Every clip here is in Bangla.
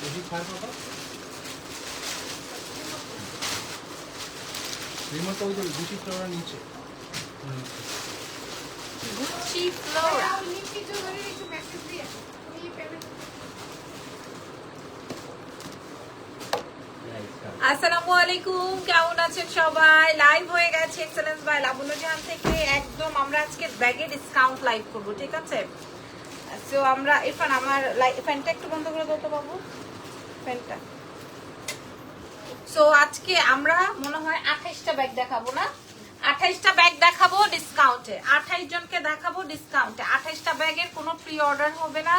বেশি ছাড় কত রিমোটটা ওই যে গুটি ফ্লোরার নিচে গুচি ফ্লোরা? আসসালামু আলাইকুম কেমন আছেন সবাই? লাইভ হয়ে গেছে এক্সেলেন্স বাই লাবণ্য জাহান থেকে। একদম আমরা আজকে ব্যাগে ডিসকাউন্ট লাইভ করব ঠিক আছে? সো আমরা ইরফান আমার ফ্যানটা একটু বন্ধ করে দাও তো ফ্যানটা। সো আজকে আমরা মনে হয় আঠাইশটা ব্যাগ দেখাবো না? আঠাইশটা ব্যাগ দেখাবো ডিসকাউন্টে আঠাইশ জনকে দেখাবো ডিসকাউন্টে আঠাইশটা ব্যাগের কোনো প্রি অর্ডার হবে না।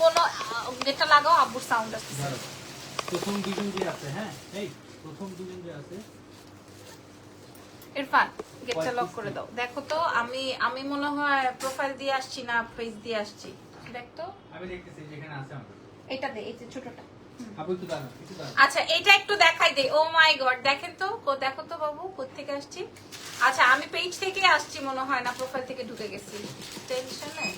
কোনো যেটা লাগাও আব্বুর সাউন্ড আসছে প্রথম দুজন যে আছে হ্যাঁ? এই প্রথম দুজন যে আছে। ইরফান গেটটা লক করে দাও। দেখো তো আমি আমি মনে হয় প্রোফাইল দিয়ে আসছি না পেজ দিয়ে আসছি। দেখ তো। আমি দেখতেছি যেখানে আছে এটা দে এই যে ছোটটা। আচ্ছা এটা একটু দেখাই দে। ও মাই গড দেখেন তো দেখো তো বাবু কোথেকে আসছি? আচ্ছা আমি পেজ থেকে আসছি মনে হয় না প্রোফাইল থেকে ঢুকে গেছি। টেনশন নেই।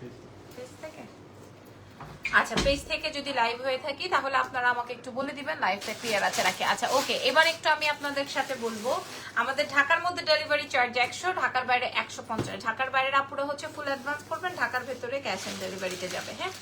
পেজ আচ্ছা পেজ থেকে যদি লাইভ হয়ে থাকি, তাহলে আপনারা আমাকে একটু বলে দিবেন লাইভটা ক্লিয়ার আছে নাকি? আচ্ছা ওকে এবার একটু আমি আপনাদের সাথে বলব। আমাদের ঢাকার মধ্যে ডেলিভারি চার্জ একশো, ঢাকার বাইরে একশো পঞ্চাশ। ঢাকার বাইরের আপুরা হচ্ছে ফুল অ্যাডভান্স করবেন, ঢাকার ভেতরে ক্যাশ অন ডেলিভারিতে যাবে হ্যাঁ?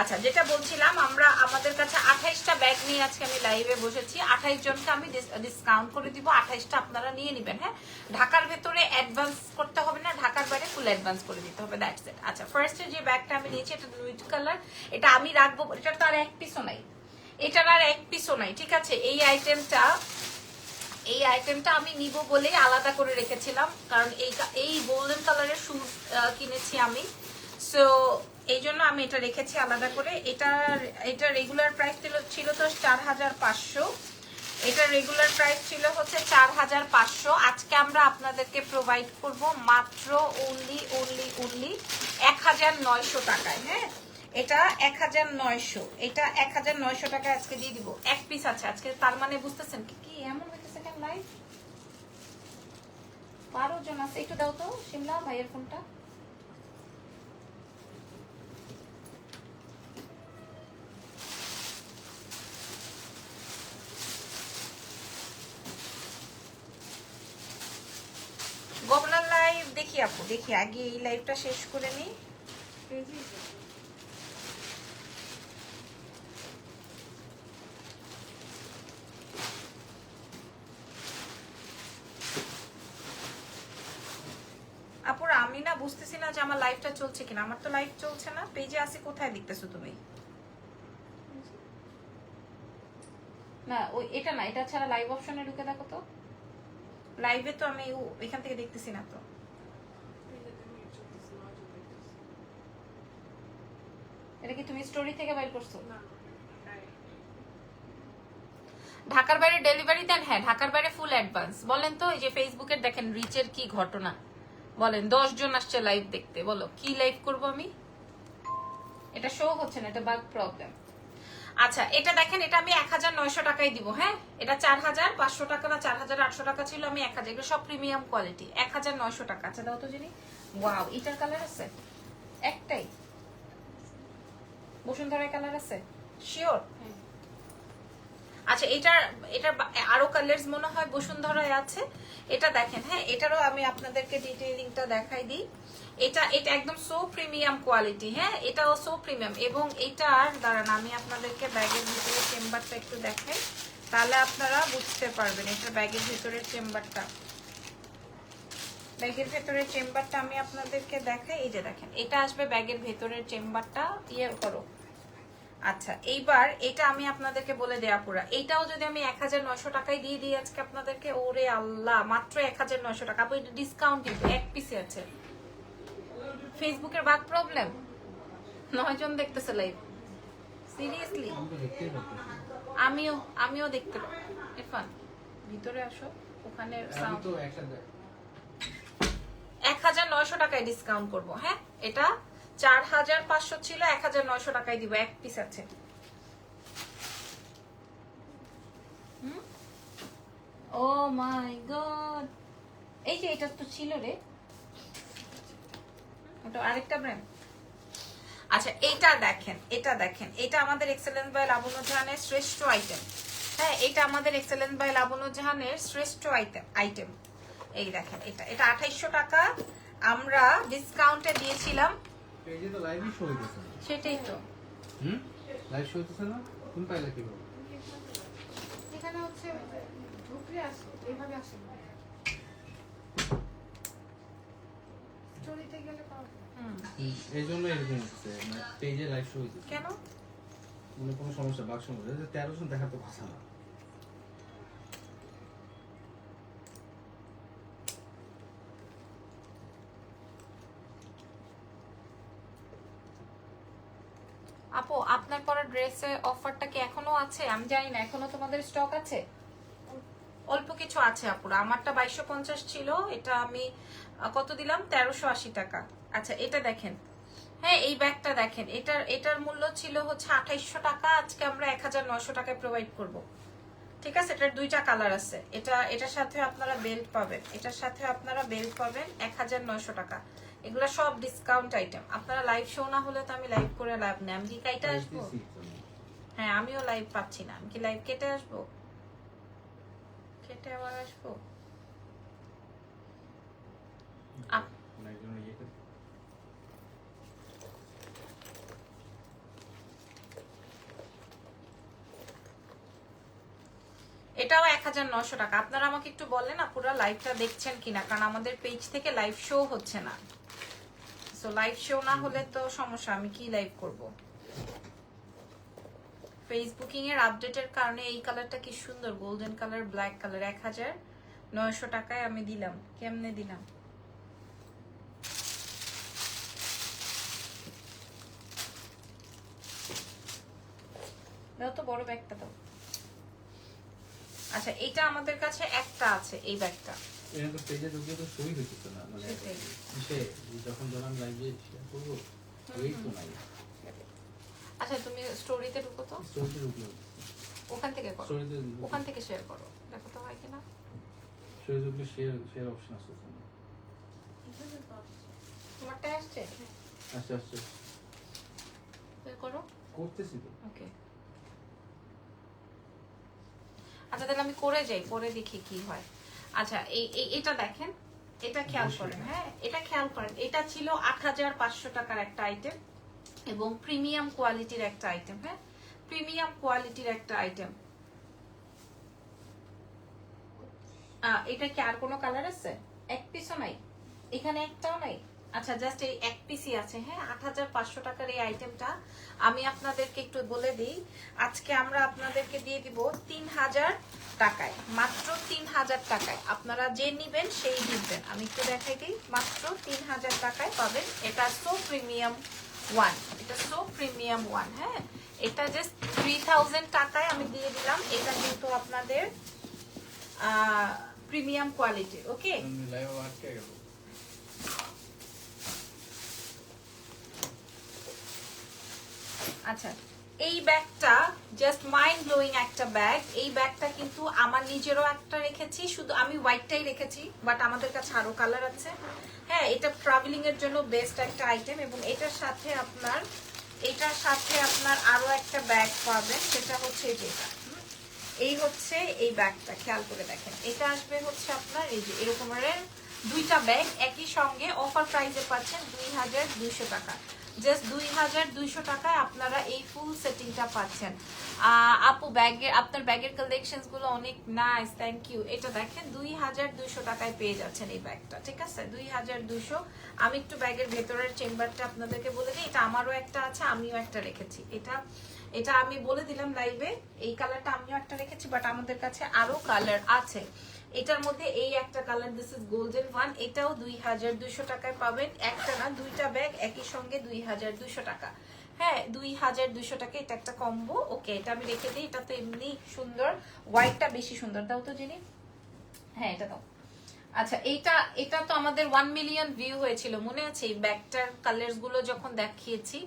আচ্ছা যেটা বলছিলাম, আমরা আমাদের কাছে আঠাইশটা ব্যাগ নিয়ে আজকে আমি লাইভে বসেছি। আঠাইশ জনকে আমি ডিসকাউন্ট করে দিব। আঠাইশটা আপনারা নিয়ে নেবেন হ্যাঁ? ঢাকার ভেতরে অ্যাডভান্স করতে হবে না, ঢাকার বাইরে ফুল অ্যাডভান্স করে দিতে হবে দ্যাটস ইট আচ্ছা ফার্স্টে যে ব্যাগটা আমি নিয়েছি, এটা নুইট কালার এটা আমি রাখব, এটা তো আর এক পিসও নাই। এটার আর এক পিসও নাই, ঠিক আছে? এই আইটেমটা এই আইটেমটা আমি নিব বলেই আলাদা করে রেখেছিলাম, কারণ এই এই গোল্ডেন কালারের শুজ কিনেছি আমি। সো এই জন্য আমি এটা রেখেছি আলাদা করে। এটার এটা রেগুলার প্রাইস ছিল ছিল তো চার হাজার পাঁচশো। এটা রেগুলার প্রাইস ছিল হচ্ছে চার হাজার পাঁচশো। আজকে আমরা আপনাদেরকে প্রোভাইড করব মাত্র অনলি অনলি অনলি এক হাজার নয়শো টাকায় হ্যাঁ? এটা এক হাজার নয়শো। এটা এক হাজার নয়শো টাকায় আজকে দিয়ে দিব। এক পিস আছে আজকে। তার মানে বুঝতেছেন কি? কি এমন হইতেছে কেন বারো জন আছে। একটু দাও তো, শিমলা ভাইয়ের ফোনটা গবলার লাইভ দেখি আগে এই লাইভটা শেষ করে নিই। আপুর আমি না বুঝতেছি না যে আমার লাইভটা চলছে কিনা। আমার তো লাইভ চলছে না। পেজে আছে কোথায় দেখতেছো তুমি? না ওই এটা না এটা ছাড়া লাইভ অপশনে ঢুকে দেখো তো। লাইভে তো আমি ও- এখান থেকে দেখতেছি না তো। এটা কি তুমি স্টোরি থেকে বাইর করছ? ঢাকার বাইরে ডেলিভারি দেন হ্যাঁ ঢাকার বাইরে ফুল অ্যাডভান্স বলেন তো এই যে ফেসবুকের দেখেন রিচের কি ঘটনা। বলেন জন আসছে লাইভ দেখতে। বলো কি লাইভ করব আমি? এটা শো হচ্ছে না এটা বাগ প্রবলেম আচ্ছা এটা দেখেন এটা আমি এক হাজার নয়শো টাকায় দিব হ্যাঁ? এটা চার হাজার পাঁচশো টাকা না চার হাজার আটশো টাকা ছিল আমি এক হাজার। এগুলো সব প্রিমিয়াম কোয়ালিটি এক হাজার নয়শো টাকা। আচ্ছা দাও তো যিনি ওয়াও এটার কালার আছে? একটাই। বসুন্ধরার কালার আছে? শিওর আচ্ছা এটার এটার আরও কালার্স মনে হয় বসুন্ধরায় আছে। এটা দেখেন হ্যাঁ এটারও আমি আপনাদেরকে ডিটেইলিংটা দেখাই দিই। এটা এটা একদম সো প্রিমিয়াম কোয়ালিটি হ্যাঁ এটাও সো প্রিমিয়াম এবং এটার দাঁড়ান আমি আপনাদেরকে ব্যাগের ভিতরে চেম্বারটা একটু দেখাই। তাহলে আপনারা বুঝতে পারবেন এটা ব্যাগের ভিতরের চেম্বারটা ব্যাগের ভেতরের চেম্বারটা আমি আপনাদেরকে দেখাই। এই যে দেখেন এটা আসবে ব্যাগের ভেতরের চেম্বারটা ইয়ে করো। আচ্ছা এইবার এটা আমি আপনাদেরকে বলে দেয়া পুরা এইটাও যদি আমি এক হাজার নয়শো টাকায় দিয়ে দিই আজকে আপনাদেরকে ওরে আল্লাহ মাত্র এক হাজার নয়শো টাকা। আপু এটা ডিসকাউন্ট কিন্তু এক পিসে আছে। ফেসবুকের বাগ প্রবলেম নয় জন দেখতেছে লাইভ সিরিয়াসলি আমিও আমিও দেখতে ইরফান ভিতরে আসো ওখানে এক হাজার নয়শো টাকায় ডিসকাউন্ট করব হ্যাঁ? এটা চার হাজার পাঁচশো ছিল এক হাজার নয়শো টাকায় দিব, এক পিস আছে। ও মাই গড এই যে এটা তো ছিল রে। ওটা আরেকটা ব্র্যান্ড আচ্ছা এটা দেখেন এটা দেখেন। এটা আমাদের এক্সেলেন্স বাই লাবণ্য জাহানের শ্রেষ্ঠ আইটেম হ্যাঁ এটা আমাদের এক্সেলেন্স বাই লাবণ্য জাহানের শ্রেষ্ঠ আইটেম আইটেম এই দেখেন, এটা এটা আঠাইশশো টাকা। আমরা ডিসকাউন্টে দিয়েছিলাম পেজে তো লাইভই শো হইতেছে সেটাই তো। হুম? লাইভ শো হইতেছে না? তুমি পাইলে কীভাবে? এখানে হচ্ছে ঢুকলে আসে এইভাবে আসে। স্টোরিতে গেলে পাওয়া এই জন্য এরকম হচ্ছে মানে পেজে লাইভ শো হইতেছে। কেন? মানে কোনো সমস্যা বাক সমস্যা। যে তেরোশো দেখার তো কথা না। আপু, আপনার পরা ড্রেসের অফারটা কি এখনও আছে? আমি জানি না, এখনও তোমাদের স্টক আছে? অল্প কিছু আছে আপুরা, আমারটা বাইশশো পঞ্চাশ ছিল, এটা আমি কত দিলাম? তেরোশো আশি টাকা। আচ্ছা এটা দেখেন। হ্যাঁ এই ব্যাগটা দেখেন, এটার এটার মূল্য ছিল হচ্ছে আঠাইশশো টাকা, আজকে আমরা এক হাজার নশো টাকায় প্রোভাইড করব। ঠিক আছে? এটার দুইটা কালার আছে। এটা, এটার সাথে আপনারা বেল্ট পাবেন, এটার সাথে আপনারা বেল্ট পাবেন এক হাজার নয়শো টাকা। এগুলো সব ডিসকাউন্ট আইটেম আপনারা লাইভ শো না হলে তো আমি লাইভ করে লাভ নেই। আমি কি কাইটা আসব? হ্যাঁ আমিও লাইভ পাচ্ছি না। আমি কি লাইভ কেটে আসব? কেটে আবার আসব? এটাও এক হাজার নশো টাকা। আপনারা আমাকে একটু বললেন না পুরো লাইভটা দেখছেন কিনা? কারণ আমাদের পেজ থেকে লাইভ শো হচ্ছে না। সো লাইভ শো না হলে তো সমস্যা, আমি কি লাইভ করব? ফেসবুকিং এর আপডেটের কারণে এই কালারটা কি সুন্দর গোল্ডেন কালার ব্ল্যাক কালার এক হাজার নয়শো টাকায় আমি দিলাম। কেমনে দিলাম? দাও তো বড় ব্যাগটা দাও। আচ্ছা এটা আমাদের কাছে একটা আছে, এই ব্যাগটা। এটা তো পেজে ঢুকে তো শোই হইতেছে না মানে সেটাই। কিসে? যখন লাইভে শেয়ার করব ওই তো নাই। আচ্ছা তুমি স্টোরিতে ঢুকো তো। স্টোরিতে ঢুকলে ওখান থেকে করো। ওখান থেকে শেয়ার করো। দেখো তো হয় কিনা। স্টোরি ঢুকলে শেয়ার শেয়ার অপশন আছে ওখানে। তোমারটা আসছে? আস্তে তুমি করো। করতেছি তো। ওকে। আচ্ছা তাহলে আমি করে যাই পরে দেখি কি হয়। আচ্ছা এই এটা দেখেন এটা খেয়াল করেন হ্যাঁ এটা খেয়াল করেন এটা ছিল আট হাজার পাঁচশো টাকার একটা আইটেম এবং প্রিমিয়াম কোয়ালিটির একটা আইটেম হ্যাঁ প্রিমিয়াম কোয়ালিটির একটা আইটেম এটা কি আর কোনো কালার আছে? এক পিসও নাই। এখানে একটাও নাই। আচ্ছা জাস্ট এই এক পিসি আছে হ্যাঁ? আট হাজার পাঁচশো টাকার এই আইটেমটা আমি আপনাদেরকে একটু বলে দিই। আজকে আমরা আপনাদেরকে দিয়ে দিব তিন হাজার টাকায়, মাত্র তিন হাজার টাকায়। আপনারা যে নিবেন সেই দিবেন আমি একটু দেখাই দিই, মাত্র তিন হাজার টাকায় পাবেন। এটা সো প্রিমিয়াম ওয়ান এটা সো প্রিমিয়াম ওয়ান হ্যাঁ? এটা জাস্ট থ্রি থাউজেন্ড টাকায় আমি দিয়ে দিলাম। এটা কিন্তু আপনাদের প্রিমিয়াম কোয়ালিটির ওকে লাইভ আটকে গেল আচ্ছা এই ব্যাগটা জাস্ট মাইন্ড ব্লোয়িং একটা ব্যাগ এই ব্যাগটা কিন্তু আমার নিজেরও একটা রেখেছি, শুধু আমি হোয়াইটটাই রেখেছি বাট আমাদের কাছে আরও কালার আছে। হ্যাঁ এটা ট্রাভেলিং এর জন্য বেস্ট একটা আইটেম এবং এটার সাথে আপনার, এটার সাথে আপনার আরও একটা ব্যাগ পাবেন, সেটা হচ্ছে যেটা এই হচ্ছে এই ব্যাগটা, খেয়াল করে দেখেন। এটা আসবে হচ্ছে আপনার এই যে এরকমের দুইটা ব্যাগ একই সঙ্গে অফার প্রাইসে পাচ্ছেন দুই হাজার দুইশো টাকা। জাস্ট দুই হাজার দুইশো টাকায় আপনারা এই ফুল সেটিংটা পাচ্ছেন। আপু ব্যাগের আপনার ব্যাগের কালেকশনগুলো অনেক নাইস থ্যাংক ইউ এটা দেখেন, দুই হাজার দুইশো টাকায় পেয়ে যাচ্ছেন এই ব্যাগটা ঠিক আছে? দুই হাজার দুইশো। আমি একটু ব্যাগের ভেতরের চেম্বারটা আপনাদেরকে বলে দিই। এটা আমারও একটা আছে, আমিও একটা রেখেছি। এটা এটা আমি বলে দিলাম লাইভে এই কালারটা আমিও একটা রেখেছি বাট আমাদের কাছে আরও কালার আছে। এটার মধ্যে এই একটা colour this is golden one এটাও দুই হাজার দুইশো টাকায় পাবেন। একটা না, দুইটা ব্যাগ একই সঙ্গে দুই হাজার দুইশো টাকা। হ্যাঁ দুই হাজার দুইশো টাকা, এটা একটা কম্বো ওকে এটা আমি রেখে দিই, এটা তো এমনি সুন্দর হোয়াইটটা বেশি সুন্দর। দাও তো জেনে। হ্যাঁ এটা দাও। আচ্ছা এটা এটা তো আমাদের ওয়ান মিলিয়ন ভিউ হয়েছিল। মনে আছে এই ব্যাগটার কালার্সগুলো যখন দেখিয়েছি?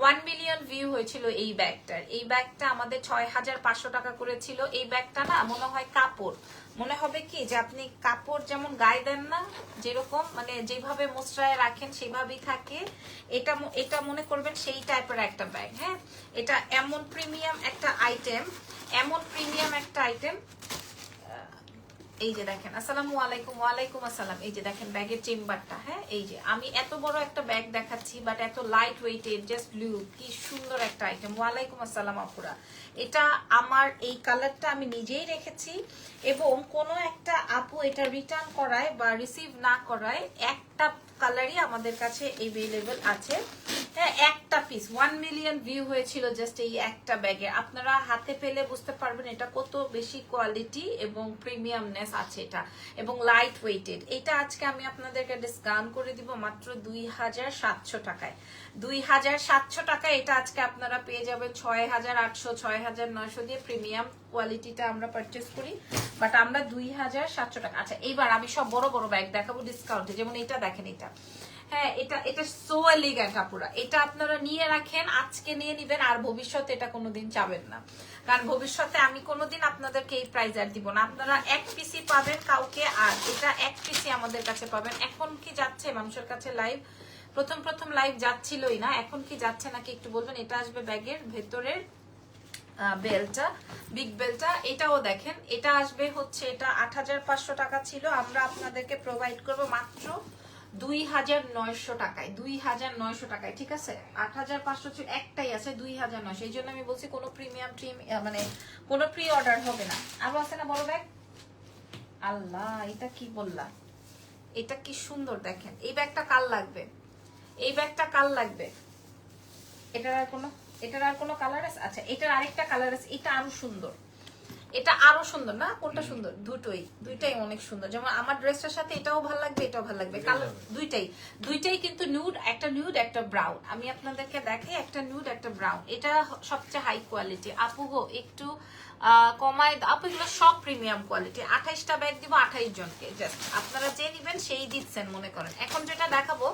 ওয়ান মিলিয়ন ভিউ হয়েছিল এই ব্যাগটার। এই ব্যাগটা আমাদের ছয় হাজার পাঁচশো টাকা করেছিল এই ব্যাগটা না মনে হয় কাপড়। মনে হবে কি যে আপনি কাপড় যেমন গায়ে দেন না, যেরকম মানে যেভাবে মোচড়ায় রাখেন সেভাবেই থাকে। এটা এটা মনে করবেন সেই টাইপের একটা ব্যাগ হ্যাঁ? এটা এমন প্রিমিয়াম একটা আইটেম এমন প্রিমিয়াম একটা আইটেম এই যে দেখেন, আসসালামু আলাইকুম, ওয়ালাইকুম আসসালাম। এই যে দেখেন ব্যাগের চেম্বারটা হ্যাঁ? এই যে, আমি এত বড় একটা ব্যাগ দেখাচ্ছি বাট এত লাইট ওয়েটেড জাস্ট ব্লু কি সুন্দর একটা আইটেম ওয়ালাইকুম আসসালাম, আপুরা। এটা আমার, এই কালারটা আমি নিজেই রেখেছি, এবং কোনো একটা আপু এটা রিটার্ন করায় বা রিসিভ না করায়, একটা কালারই আমাদের কাছে এভেলেবেল আছে। হ্যাঁ একটা পিস ওয়ান মিলিয়ন ভিউ হয়েছিল জাস্ট এই একটা ব্যাগে আপনারা হাতে পেলে বুঝতে পারবেন এটা কত বেশি কোয়ালিটি এবং প্রিমিয়ামনেস আছে এটা, এবং লাইট ওয়েটেড এটা আজকে আমি আপনাদেরকে ডিসকাউন্ট করে দিব মাত্র দুই হাজার সাতশো টাকায়। দুই হাজার সাতশো টাকায় এটা আজকে আপনারা পেয়ে যাবেন ছয় হাজার আটশো, ছয় হাজার নয়শো দিয়ে প্রিমিয়াম কোয়ালিটিটা আমরা পারচেস করি বাট আমরা দুই হাজার সাতশো টাকা। আচ্ছা এইবার আমি সব বড় বড় ব্যাগ দেখাবো ডিসকাউন্টে যেমন এটা দেখেন এটা হ্যাঁ এটা এটা সো এলিগ্যান্ট আপুরা এটা আপনারা নিয়ে রাখেন, আজকে নিয়ে নিবেন, আর ভবিষ্যতে এটা কোনোদিন চাবেন না। কারণ ভবিষ্যতে আমি কোনোদিন আপনাদেরকে এই প্রাইজ আর দিব না। আপনারা এক পিসি পাবেন কাউকে, আর এটা এক পিসি আমাদের কাছে পাবেন। এখন কি যাচ্ছে মানুষের কাছে লাইভ প্রথম প্রথম লাইভ যাচ্ছিলই না। এখন কি যাচ্ছে নাকি একটু বলবেন? এটা আসবে ব্যাগের ভেতরের বেলটা বিগ বেলটা, এটাও দেখেন, এটা আসবে হচ্ছে, এটা আট হাজার পাঁচশো টাকা ছিল, আমরা আপনাদেরকে প্রোভাইড করব মাত্র দুই হাজার নয়শো টাকায়, দুই হাজার নয়শো টাকায়, ঠিক আছে? আট হাজার পাঁচশো একটাই আছে, দুই হাজার নয়শো, এই জন্য আমি বলছি কোনো প্রিমিয়াম ট্রিম মানে কোনো প্রি অর্ডার হবে না। আরও আছে না বড় ব্যাগ আল্লাহ, এটা কি বললা এটা কি সুন্দর, দেখেন, এই ব্যাগটা কাল লাগবে? এই ব্যাগটা কাল লাগবে? এটার আর কোনো এটার আর কোনো কালার আছে? আচ্ছা এটার আরেকটা কালার আছে। এটা আরও সুন্দর। এটা আরও সুন্দর না? কোনটা সুন্দর? দুটোই। দুইটাই অনেক সুন্দর। যেমন আমার ড্রেসটার সাথে এটাও ভালো লাগবে এটাও ভালো লাগবে। কালার দুইটাই। দুইটাই কিন্তু নিউড একটা নিউড একটা ব্রাউন আমি আপনাদেরকে দেখাই একটা নিউড একটা ব্রাউন এটা সবচেয়ে হাই কোয়ালিটি আপু একটু আহ, কমায়। আপু এগুলো সব প্রিমিয়াম কোয়ালিটি আঠাইশটা ব্যাগ দিব, আঠাইশ জনকে। জাস্ট আপনারা যে নিবেন সেই দিচ্ছেন মনে করেন। এখন যেটা দেখাবো,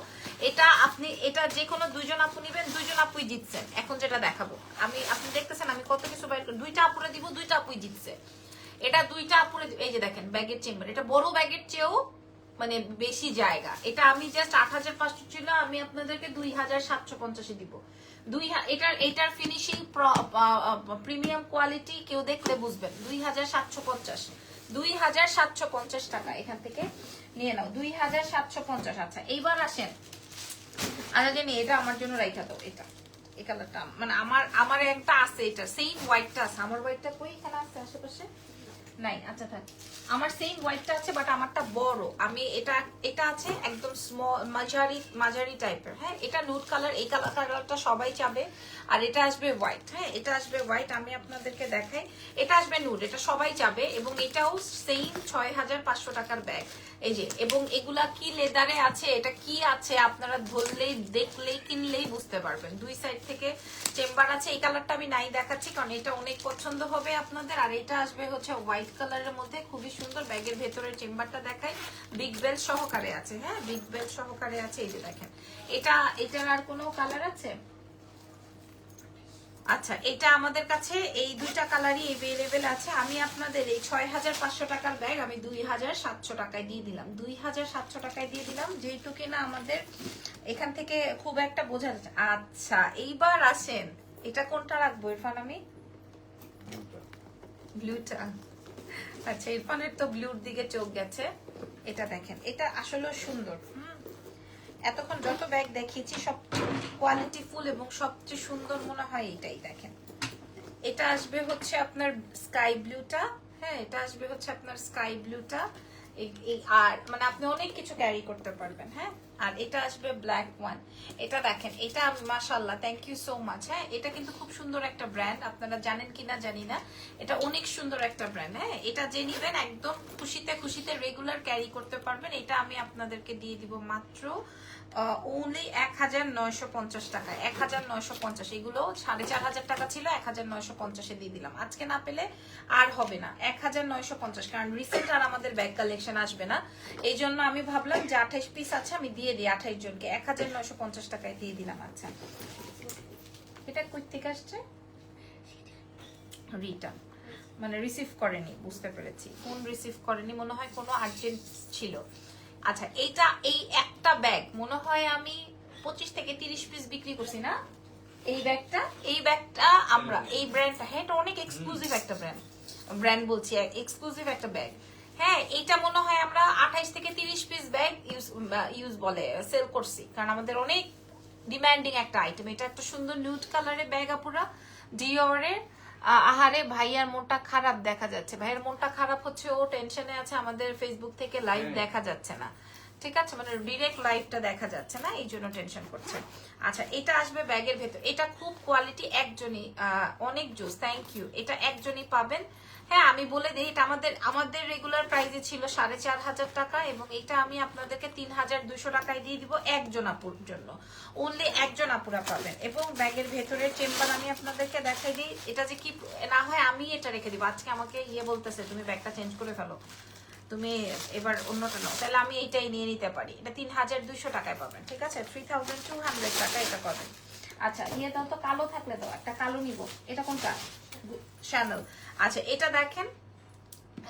এটা আপনি, এটা যে কোনো দুইজন আপু নিবেন, দুইজন আপুই জিতছেন। এখন যেটা দেখাবো। আমি, আপনি দেখতেছেন আমি কত কিছু বাইর দুইটা আপুরে দিব, দুইটা আপুই জিতছে। এটা দুইটা আপুরে এই যে দেখেন ব্যাগের চেম্বার এটা বড় ব্যাগের চেয়েও মানে বেশি জায়গা। এটা আমি জাস্ট আট হাজার পাঁচশো ছিল, আমি আপনাদেরকে দুই হাজার সাতশো পঞ্চাশে দিব। দুই এটার এটার ফিনিশিং প্রিমিয়াম কোয়ালিটি কেউ দেখলে বুঝবেন। দুই হাজার সাতশো পঞ্চাশ। দুই হাজার সাতশো পঞ্চাশ টাকা এখান থেকে নিয়ে নাও। দুই হাজার সাতশো পঞ্চাশ। আচ্ছা এইবার আসেন। আচ্ছা জানি, এটা আমার জন্য রাইখা দাও, এটা। এই কালারটা মানে আমার আমার একটা আছে, এটা। সেম হোয়াইটটা আছে। আমার হোয়াইটটা কই? এখানে আছে আশেপাশে। নাই আচ্ছা থাক। আমার সেম হোয়াইটটা আছে বাট আমারটা বড়। আমি এটা এটা আছে একদম স্মল মাঝারি মাঝারি টাইপের হ্যাঁ এটা নুট কালার এই কালার কালারটা সবাই চাবে। আর এটা আসবে হোয়াইট হ্যাঁ এটা আসবে হোয়াইট আমি আপনাদেরকে দেখাই। এটা আসবে নুট এটা সবাই চাবে, এবং এটাও সেম ছয় হাজার পাঁচশো টাকার ব্যাগ এই যে, এবং এগুলা কি লেদারে আছে, এটা কি আছে, আপনারা ধরলেই, দেখলেই, কিনলেই বুঝতে পারবেন। দুই সাইড থেকে চেম্বার আছে, এই কালারটা আমি নাই দেখাচ্ছি, কারণ এটা অনেক পছন্দ হবে আপনাদের। আর এটা আসবে হচ্ছে হোয়াইট কালারের মধ্যে খুবই সুন্দর ব্যাগের ভেতরের চেম্বারটা দেখাই। বিগ বেল সহকারে আছে হ্যাঁ? বিগ বেল সহকারে আছে এই যে দেখেন। এটা এটার আর কোনো কালার আছে? আচ্ছা এটা আমাদের কাছে এই দুইটা কালারই এভেলেবেল আছে। আমি আপনাদের এই ছয় হাজার পাঁচশো টাকার ব্যাগ আমি দুই হাজার সাতশো টাকায় দিয়ে দিলাম। দুই হাজার সাতশো টাকায় দিয়ে দিলাম যেহেতু কিনা আমাদের এখান থেকে খুব একটা বোঝা যাচ্ছে। আচ্ছা এইবার আসেন। এটা কোনটা রাখব ইরফান আমি? ব্লুটা আচ্ছা ইরফানের তো ব্লুর দিকে চোখ গেছে। এটা দেখেন, এটা আসলে সুন্দর। এতক্ষণ যত ব্যাগ দেখিয়েছি, সব কোয়ালিটি ফুল এবং সবচেয়ে সুন্দর মনে হয় এটাই দেখেন। এটা আসবে হচ্ছে আপনার স্কাই ব্লুটা হ্যাঁ এটা আসবে হচ্ছে আপনার স্কাই ব্লুটা আর মানে আপনি অনেক কিছু ক্যারি করতে পারবেন হ্যাঁ? আর এটা আসবে ব্ল্যাক ওয়ান এটা দেখেন, এটা মাশাল্লাহ থ্যাংক ইউ সো মাচ হ্যাঁ? এটা কিন্তু খুব সুন্দর একটা ব্র্যান্ড আপনারা জানেন কি না জানি না। এটা অনেক সুন্দর একটা ব্র্যান্ড হ্যাঁ? এটা যে নিবেন একদম খুশিতে খুশিতে রেগুলার ক্যারি করতে পারবেন, এটা আমি আপনাদেরকে দিয়ে দিব মাত্র ওনলি এক হাজার নয়শো পঞ্চাশ টাকা। এক হাজার নয়শো পঞ্চাশ, এগুলো সাড়ে চার হাজার টাকা ছিল এক হাজার নয়শো পঞ্চাশে দিয়ে দিলাম। আজকে না পেলে আর হবে না এক হাজার নয়শো পঞ্চাশ, কারণ রিসেন্ট আর আমাদের ব্যাগ কালেকশন আসবে না। এই জন্য আমি ভাবলাম যে আঠাইশ পিস আছে, আমি দিয়ে দিই আঠাইশ জনকে। এক হাজার নয়শো পঞ্চাশ টাকায় দিয়ে দিলাম আচ্ছা। এটা কই থেকে আসছে? রিটার্ন মানে রিসিভ করেনি, বুঝতে পেরেছি। ফোন রিসিভ করেনি, মনে হয় কোনো আর্জেন্ট ছিল। আচ্ছা এইটা এই একটা ব্যাগ মনে হয় আমি পঁচিশ থেকে তিরিশ পিস বিক্রি করছি না? এই ব্যাগটা এই ব্যাগটা আমরা এই ব্র্যান্ডটা হ্যাঁ এটা অনেক এক্সক্লুসিভ একটা ব্র্যান্ড ব্র্যান্ড বলছি এক্সক্লুসিভ একটা ব্যাগ হ্যাঁ এটা মনে হয় আমরা আঠাইশ থেকে তিরিশ পিস ব্যাগ ইউজ ইউজ বলে সেল করছি। কারণ আমাদের অনেক ডিমান্ডিং একটা আইটেম এটা একটা সুন্দর নিউড কালারের ব্যাগ আপুরা ডিওরের আহারে ভাইয়ার মনটা খারাপ দেখা যাচ্ছে। ভাইয়ের মনটা খারাপ হচ্ছে ও টেনশনে আছে আমাদের ফেসবুক থেকে লাইভ দেখা যাচ্ছে না। ঠিক আছে? মানে ডিরেক্ট লাইভটা দেখা যাচ্ছে না, এই জন্য টেনশন করছে। আচ্ছা এটা আসবে ব্যাগের ভেতর। এটা খুব কোয়ালিটি একজনই অনেক জোস থ্যাংক ইউ এটা একজনই পাবেন। হ্যাঁ আমি বলে দিই, এটা আমাদের আমাদের রেগুলার প্রাইসে ছিল সাড়ে চার হাজার টাকা এবং এটা আমি আপনাদেরকে তিন হাজার দুশো টাকায় দিয়ে দিব একজন আপুর জন্য। অনলি একজন আপুরা পাবেন। এবং ব্যাগের ভেতরের চেম্বার আমি আপনাদেরকে দেখাই দিই। এটা যে কি, না হয় আমি এটা রেখে দিব। আজকে আমাকে ইয়ে বলতেছে, তুমি ব্যাগটা চেঞ্জ করে ফেলো। তুমি এবার অন্যটা নাও। তাহলে আমি এইটাই নিয়ে নিতে পারি। এটা তিন হাজার দুইশো টাকায় পাবেন, ঠিক আছে? থ্রি থাউজেন্ড টু হান্ড্রেড টাকা এটা পাবেন। আচ্ছা ইয়ে দাও তো, কালো থাকলে দাও, একটা কালো নিব। এটা কোনটা? শ্যানেল আচ্ছা এটা দেখেন,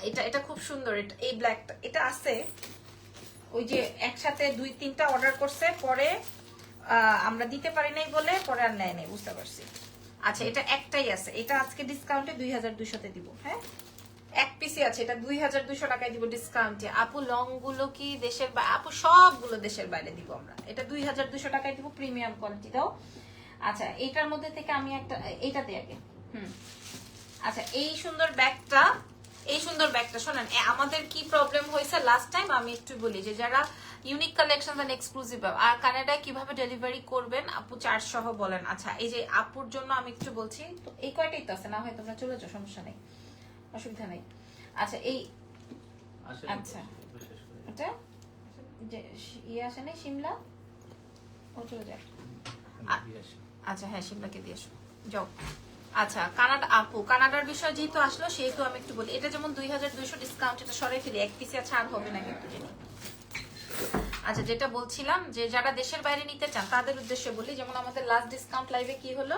এটা এটা খুব সুন্দর, এটা, এই ব্ল্যাকটা এটা আছে, ওই যে একসাথে দুই, তিনটা অর্ডার করছে, পরে আমরা দিতে পারি নাই বলে, পরে আর নেয় নাই, বুঝতে পারছি। আচ্ছা এটা একটাই আছে, এটা আজকে ডিসকাউন্টে দুই হাজার দুইশোতে দিব হ্যাঁ? এক পিসি আছে, এটা দুই হাজার দুইশো টাকায় দিব ডিসকাউন্টে আপু লংগুলো কি দেশের আপু, সবগুলো দেশের বাইরে দিব আমরা। এটা দুই হাজার দুইশো টাকায় দিব প্রিমিয়াম কোয়ালিটি দাও আচ্ছা এটার মধ্যে থেকে আমি একটা এইটাতে আগে। হুম। আচ্ছা এই সুন্দর ব্যাগটা, এই সুন্দর ব্যাগটা, শোনেন আমাদের কি প্রবলেম হয়েছে লাস্ট টাইম আমি একটু বলি যে, যারা ইউনিক কালেকশন এন্ড এক্সক্লুসিভ আর কানাডায় কীভাবে ডেলিভারি করবেন, আপু চার্জ সহ বলেন। আচ্ছা এই যে আপুর জন্য আমি একটু বলছি, এই কয়টাই তো আছে? না হয় তোমরা চলে যাও, সমস্যা নেই। অসুবিধা নেই। আচ্ছা এই আচ্ছা। শি- ইয়ে আসে নাই সিমলা? ও চলে যায়। আসি। আচ্ছা হ্যাঁ সিমলাকে দিয়ে এসো যাও। আচ্ছা কানাডা আপু কানাডার বিষয় যেহেতু আসলো সেহেতু আমি একটু বলি। এটা যেমন দুই হাজার দুইশো ডিসকাউন্ট এটা সরাই ফেলি। এক পিসে ছাড় হবে না কিন্তু আচ্ছা যেটা বলছিলাম যে যারা দেশের বাইরে নিতে চান তাদের উদ্দেশ্যে বলি যেমন আমাদের লাস্ট ডিসকাউন্ট লাইভে কি হলো?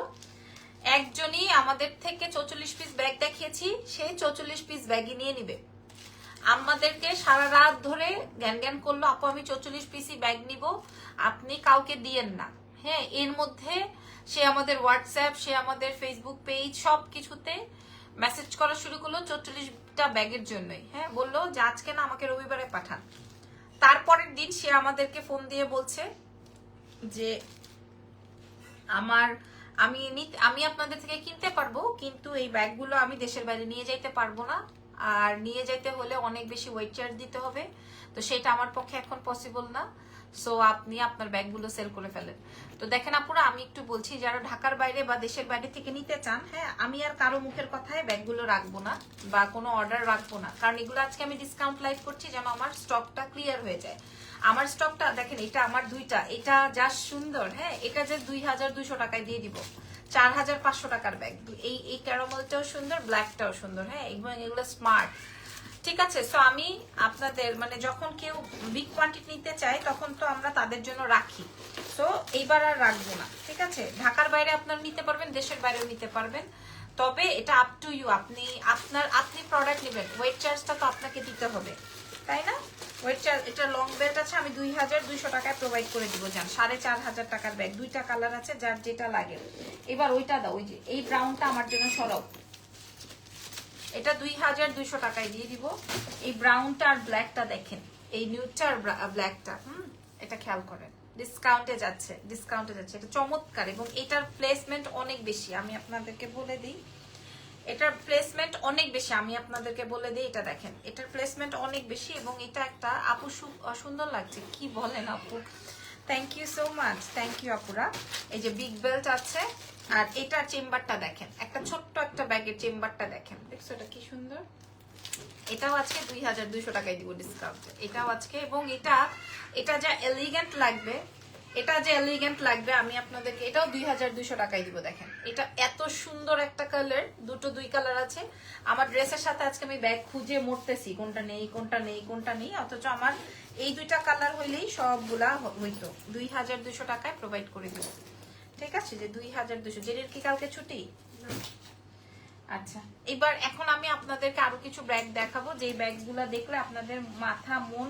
একজনই আমাদের থেকে চৌচল্লিশ পিস ব্যাগ দেখিয়েছি সেই চৌচল্লিশ পিস ব্যাগই নিয়ে নিবে। আমাদেরকে সারা রাত ধরে জ্ঞান জ্ঞান করল, আপু, আমি চৌচল্লিশ পিসি ব্যাগ নিব, আপনি কাউকে দিয়েন না। হ্যাঁ এর মধ্যে সে আমাদের হোয়াটসঅ্যাপ সে আমাদের ফেসবুক পেজ সব কিছুতে মেসেজ করা শুরু করল চৌচল্লিশটা ব্যাগের জন্যই। হ্যাঁ বলল যে, আজকে না, আমাকে রবিবারে পাঠান। তারপরের দিন সে আমাদেরকে ফোন দিয়ে বলছে যে, আমার আমি আমি আপনাদের থেকে কিনতে পারব, কিন্তু এই ব্যাগগুলো আমি দেশের বাইরে নিয়ে যাইতে পারব না। আর নিয়ে যাইতে হলে অনেক বেশি ওয়েট চার্জ দিতে হবে। তো সেটা আমার পক্ষে এখন পসিবল না। সো আপনি আপনার ব্যাগগুলো সেল করে ফেলেন। তো দেখেন আপুরা, আমি একটু বলছি, যারা ঢাকার বাইরে বা দেশের বাইরে থেকে নিতে চান হ্যাঁ আমি আর কারও মুখের কথায় ব্যাগগুলো রাখব না বা কোনো অর্ডার রাখব না। কারণ এগুলো আজকে আমি ডিসকাউন্ট লাইভ করছি যেন আমার স্টকটা ক্লিয়ার হয়ে যায়। আমার স্টকটা দেখেন, এটা আমার দুইটা, এটা যা সুন্দর হ্যাঁ এটা যে দুই হাজার দুইশো টাকায় দিয়ে দিব। চার হাজার পাঁচশো টাকার ব্যাগ এই এই ক্যারামেলটাও সুন্দর ব্ল্যাকটাও সুন্দর হ্যাঁ এবং এগুলো স্মার্ট ঠিক আছে সো আমি আপনাদের মানে যখন কেউ বিগ কোয়ান্টিটি নিতে চায়, তখন তো আমরা তাদের জন্য রাখি। সো এইবার আর রাখব না, ঠিক আছে? ঢাকার বাইরে আপনারা নিতে পারবেন, দেশের বাইরেও নিতে পারবেন। তবে এটা আপ টু ইউ আপনি, আপনার, আপনি প্রোডাক্ট নেবেন। ওয়েট চার্জটা তো আপনাকে দিতে হবে, তাই না? ওয়েট চার্জ এটা লং বেল্ট আছে, আমি দুই হাজার দুইশো টাকায় প্রোভাইড করে দিব যান সাড়ে চার হাজার টাকার ব্যাগ দুইটা কালার আছে, যার যেটা লাগে। এবার ওইটা দাও, ওই যে, এই ব্রাউনটা আমার জন্য সরাও। এটা দুই হাজার দুইশো টাকায় দিয়ে দিব। এই ব্রাউনটা আর ব্ল্যাকটা দেখেন। এই নিউটটা আর ব্ল্যাকটা হুম, এটা খেয়াল করেন। ডিসকাউন্টে যাচ্ছে ডিসকাউন্টে যাচ্ছে। এটা চমৎকার এবং এটার প্লেসমেন্ট অনেক বেশি। আমি আপনাদেরকে বলে দিই, এটার প্লেসমেন্ট অনেক বেশি। আমি আপনাদেরকে বলে দিই, এটা দেখেন। এটার প্লেসমেন্ট অনেক বেশি এবং এটা একটা আপু সুন্দর লাগছে। কি বলেন আপু? Thank you so much thank you আপুরা এই যে বিগ বেল্ট আছে আর এটার চেম্বারটা দেখেন। একটা ছোট্ট একটা ব্যাগের চেম্বারটা দেখেন। দেখছ এটা কি সুন্দর? এটাও আজকে দুই হাজার দুইশো টাকায় দিব ডিসকাউন্ট এটাও আজকে এবং এটা এটা যা এলিগেন্ট লাগবে এটা যে এলিগেন্ট লাগবে আমি আপনাদেরকে এটাও দুই হাজার দুইশো টাকায় দিব দেখেন। এটা এত সুন্দর একটা কালার দুটো দুই কালার আছে। আমার ড্রেসের সাথে আজকে আমি ব্যাগ খুঁজে মরতেছি কোনটা নেই কোনটা নেই কোনটা নেই অথচ আমার এই দুইটা কালার হইলেই সবগুলা হইতো। দুই হাজার দুইশো টাকায় প্রোভাইড করে দিব। ঠিক আছে? যে দুই হাজার দুশো জেরির কি কালকে ছুটি? আচ্ছা এবার এখন আমি আপনাদেরকে আরও কিছু ব্যাগ দেখাবো। যে ব্যাগগুলো দেখলে আপনাদের মাথা মন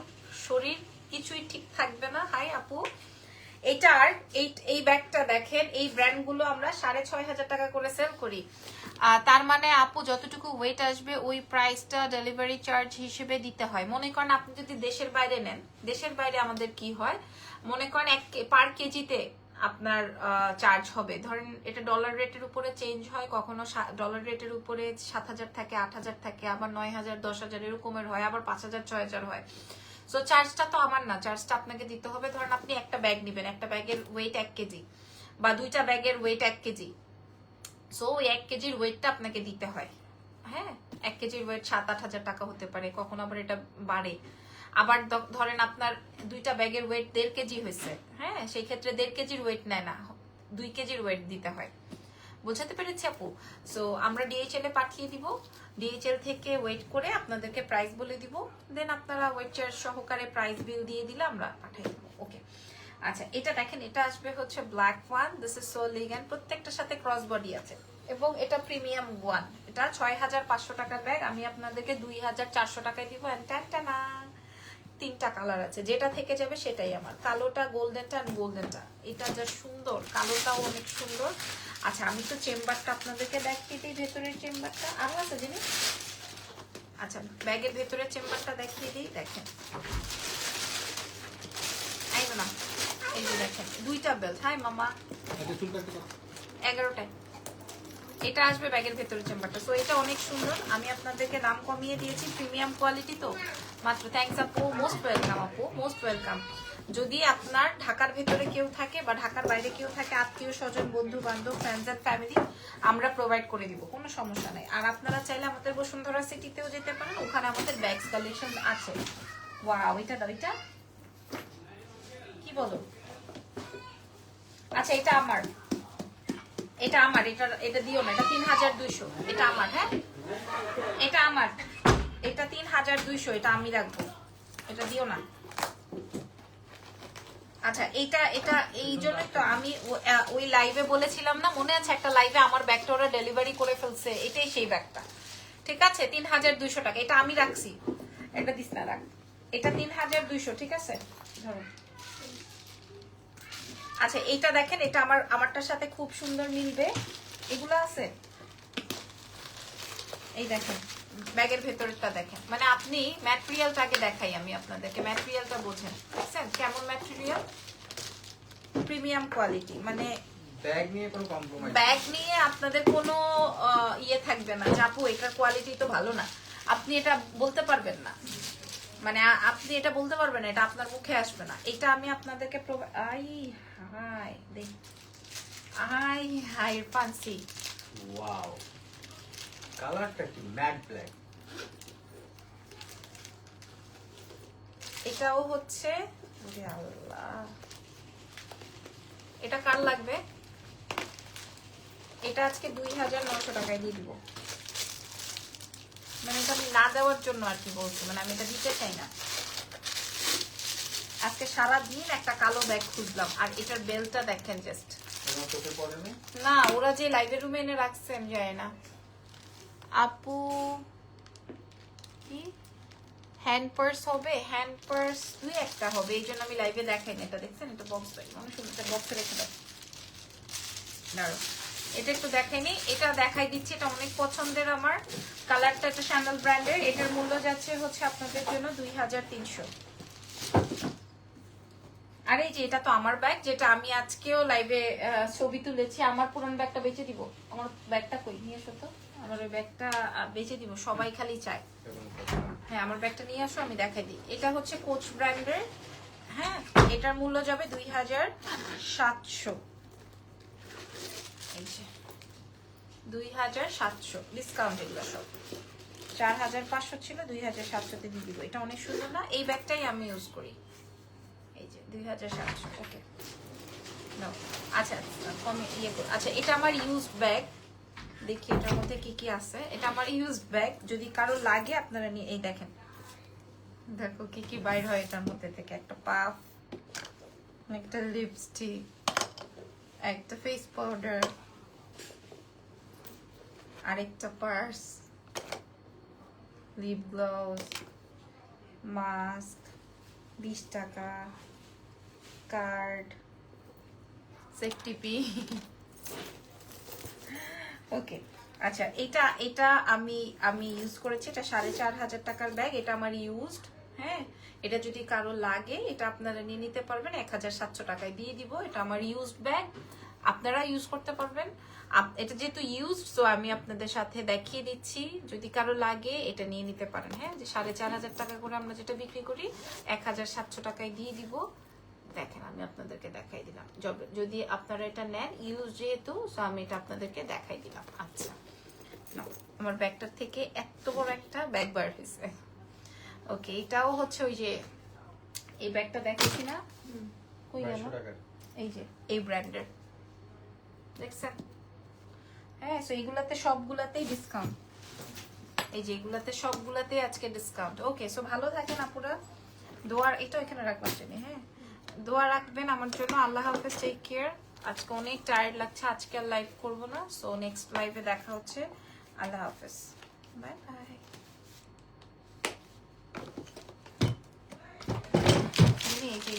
শরীর কিছুই ঠিক থাকবে না। হাই আপু। এটার এই এই ব্যাগটা দেখেন, এই ব্র্যান্ডগুলো আমরা সাড়ে ছয় হাজার টাকা করে সেল করি। তার মানে আপু, যতটুকু ওয়েট আসবে, ওই প্রাইসটা ডেলিভারি চার্জ হিসেবে দিতে হয়। মনে করেন আপনি যদি দেশের বাইরে নেন, দেশের বাইরে আমাদের কি হয়? মনে করেন এক পার কেজিতে আপনার চার্জ হবে। ধরেন এটা ডলার রেটের উপরে চেঞ্জ হয়, কখনো ডলার রেটের উপরে সাত হাজার থাকে, আট হাজার থাকে, আবার নয় হাজার, দশ হাজার এরকমের হয়, আবার পাঁচ হাজার, ছয় হাজার হয়। সো চার্জটা তো আমার না। চার্জটা আপনাকে দিতে হবে। ধরেন আপনি একটা ব্যাগ নেবেন। একটা ব্যাগের ওয়েট এক কেজি বা দুইটা ব্যাগের ওয়েট এক কেজি। সো ওই এক কেজির ওয়েটটা আপনাকে দিতে হয়। হ্যাঁ? এক কেজির ওয়েট সাত আট হাজার টাকা হতে পারে। কখন আবার এটা বাড়ে? আবার ধরেন আপনার দুইটা ব্যাগের ওয়েট দেড় কেজি হয়েছে। হ্যাঁ? সেই ক্ষেত্রে দেড় কেজির ওয়েট নেয় না। দুই কেজির ওয়েট দিতে হয়। বোঝাতে পেরেছি আপু? সো আমরা ডিএইচএল এ পাঠিয়ে দিব। ডিএইচএল থেকে ওয়েট করে আপনাদেরকে প্রাইস বলে দিব। দেন আপনারা ওয়েট চার্জ সহকারে প্রাইস বিল দিয়ে দিলে আমরা পাঠিয়ে দেবো। ওকে আচ্ছা এটা দেখেন, এটা আসবে হচ্ছে black one this is so লিগ্যান প্রত্যেকটার সাথে ক্রস বডি আছে। এবং এটা প্রিমিয়াম ওয়ান এটা ছয় হাজার পাঁচশো টাকার ব্যাগ আমি আপনাদেরকে দুই হাজার চারশো টাকায় দিব। টানা তিনটা কালার আছে। যেটা থেকে যাবে সেটাই আমার। কালোটা গোল্ডেনটা আর গোল্ডেনটা এটা যা সুন্দর, কালোটাও অনেক সুন্দর। আচ্ছা আমি তো চেম্বারটা আপনাদেরকে দেখিয়ে দিই ভেতরের চেম্বারটা আরও আছে জিনিস? আচ্ছা ব্যাগের ভেতরের চেম্বারটা দেখিয়ে দিই দেখেন। এই না এই যে দেখেন দুইটা বেল্ট হাই মামা। পারো? এগারোটায় এটা আসবে ব্যাগের ভেতরে চেম্বারটা। সো এটা অনেক সুন্দর। আমি আপনাদেরকে দাম কমিয়ে দিয়েছি প্রিমিয়াম কোয়ালিটি তো। মাত্র থ্যাংকস আপু মোস্ট ওয়েলকাম আপু মোস্ট ওয়েলকাম যদি আপনার ঢাকার ভেতরে কেউ থাকে বা ঢাকার বাইরে কেউ থাকে, আত্মীয় স্বজন বন্ধু বান্ধব ফ্রেন্ডস অ্যান্ড ফ্যামিলি আমরা প্রোভাইড করে দিব, কোনো সমস্যা নেই। আর আপনারা চাইলে আমাদের বসুন্ধরা সিটিতেও যেতে পারেন, ওখানে আমাদের ব্যাগস কালেকশন আছে। ওয়াও এটা দাও কি বলো? আচ্ছা এটা আমার। এটা আমার, এটা এটা দিও না, এটা তিন হাজার দুইশো। এটা আমার হ্যাঁ? এটা আমার। এটা তিন হাজার দুইশো, এটা আমি রাখব। এটা দিও না। আচ্ছা এটা এটা এই জন্যই তো আমি ওই লাইভে বলেছিলাম না মনে আছে একটা লাইভে আমার ব্যাগটা ওরা ডেলিভারি করে ফেলছে এটাই সেই ব্যাগটা। ঠিক আছে? তিন হাজার দুইশো টাকা এটা আমি রাখছি। এটা দিস না রাখ। এটা তিন হাজার দুইশো ঠিক আছে? ধরো। আচ্ছা এইটা দেখেন এটা আমার আমারটার সাথে খুব সুন্দর মিলবে। এগুলো আছে? এই দেখেন। ব্যাগের ভেতরটা দেখেন। মানে আপনি ম্যাটেরিয়ালটাকে দেখাই আমি আপনাদেরকে। ম্যাটেরিয়ালটা বোঝেন। বুঝছেন কেমন ম্যাটেরিয়াল? Premium quality. মানে ব্যাগ নিয়ে কোনো কম্প্রোমাইজ ব্যাগ নিয়ে আপনাদের কোনো ইয়ে থাকবে না যে আপু এটার কোয়ালিটি তো ভালো না। আপনি এটা বলতে পারবেন না। মানে আপনি এটা বলতে পারবেন না এটা আপনার মুখে আসবে না। এটা আমি আপনাদেরকে আই হাই দেখ। আই হাই ফান্সি। ওয়াও। কালারটা কি? Matte black. এটাও হচ্ছে আল্লাহ। এটা কার লাগবে? এটা আজকে দুই হাজার নশো টাকায় দিয়ে দিব। মানে এটা আমি না দেওয়ার জন্য আর কি বলছি মানে আমি এটা দিতে চাই না। আজকে সারা দিন একটা কালো ব্যাগ খুঁজলাম আর এটার বেলটা দেখেন জাস্ট না ওরা যে লাইভের রুমে এনে রাখছে আমি জানি না। আপু, কি? হ্যান্ড পার্স হবে হ্যান্ড পার্স দুই একটা হবে, এই জন্য আমি লাইভে দেখাই না এটা দেখছেন? এটা বক্স মানুষ বক্সে রেখে দাঁড়ো এটা একটু দেখাইনি এটা দেখাই দিচ্ছি, এটা অনেক পছন্দের আমার। কালারটা একটা স্যান্ডেল ব্র্যান্ডের এটার মূল্য যাচ্ছে হচ্ছে আপনাদের জন্য দুই হাজার তিনশো। আর এই যে, এটা তো আমার ব্যাগ যেটা আমি আজকেও লাইভে ছবি তুলেছি, আমার পুরনো ব্যাগটা বেচে দিব। আমার ব্যাগটা কই? নিয়ে এসো তো। আমার ওই ব্যাগটা বেচে দিব। সবাই খালি চায়। হ্যাঁ আমার ব্যাগটা নিয়ে আসো, আমি দেখাই দিই। এটা হচ্ছে কোচ ব্র্যান্ডের হ্যাঁ এটার মূল্য যাবে দুই হাজার সাতশো। এই যে, দুই হাজার সাতশো। ডিসকাউন্ট এগুলো সব। চার হাজার পাঁচশো ছিল, দুই হাজার সাতশোতে দিয়ে দিব। এটা অনেক সুন্দর না? এই ব্যাগটাই আমি ইউজ করি। এই যে, দুই হাজার সাতশো। ওকে। আচ্ছা কমে ইয়ে আচ্ছা এটা আমার ইউজ ব্যাগ দেখি এটার মধ্যে কি কি আছে। এটা আমার ইউজ ব্যাগ যদি কারও লাগে আপনারা নিয়ে এই দেখেন। দেখো কি কি বাইর হয় এটার মধ্যে থেকে। একটা পাফ একটা লিপস্টিক একটা ফেস পাউডার আরেকটা পার্স লিপ গ্লোভস মাস্ক বিশ টাকা কার্ড সেফটি পি ওকে। আচ্ছা এটা এটা আমি আমি ইউজ করেছি, এটা সাড়ে চার হাজার টাকার ব্যাগ এটা আমার ইউজড হ্যাঁ? এটা যদি কারও লাগে, এটা আপনারা নিয়ে নিতে পারবেন, এক হাজার সাতশো টাকায় দিয়ে দিব, এটা আমার ইউজড ব্যাগ আপনারা ইউজ করতে পারবেন। এটা যেহেতু ইউজ তো আমি আপনাদের সাথে দেখিয়ে দিচ্ছি, যদি কারও লাগে, এটা নিয়ে নিতে পারেন হ্যাঁ? যে সাড়ে চার হাজার টাকা করে আমরা যেটা বিক্রি করি, এক হাজার সাতশো টাকায় দিয়ে দিব। দেখেন আমি আপনাদেরকে দেখাই দিলাম। যদি আপনারা এটা নেন ইউজ যেহেতু so আমি এটা আপনাদেরকে দেখাই দিলাম। আচ্ছা। আমার ব্যাগটার থেকে এত বড় একটা ব্যাগ বার হয়েছে। ওকে এটাও হচ্ছে ওই যে এই ব্যাগটা দেখেছি না? কই গেল এই যে এই ব্র্যান্ডের। দেখছেন? হ্যাঁ সো এইগুলাতে সবগুলাতেই ডিসকাউন্ট এই যে এগুলাতে সবগুলাতেই আজকে ডিসকাউন্ট ওকে সো ভালো থাকেন আপুরা। দোয়ার এটা এখানে রাখবার জন্য হ্যাঁ? দোয়া রাখবেন আমার জন্য। আল্লাহ হাফেজ টেক কেয়ার আজকে অনেক টায়ার্ড লাগছে, আজকে আর লাইভ করব না। সো নেক্সট লাইভে দেখা হচ্ছে। আল্লাহ হাফেজ। বাই বাই এই যে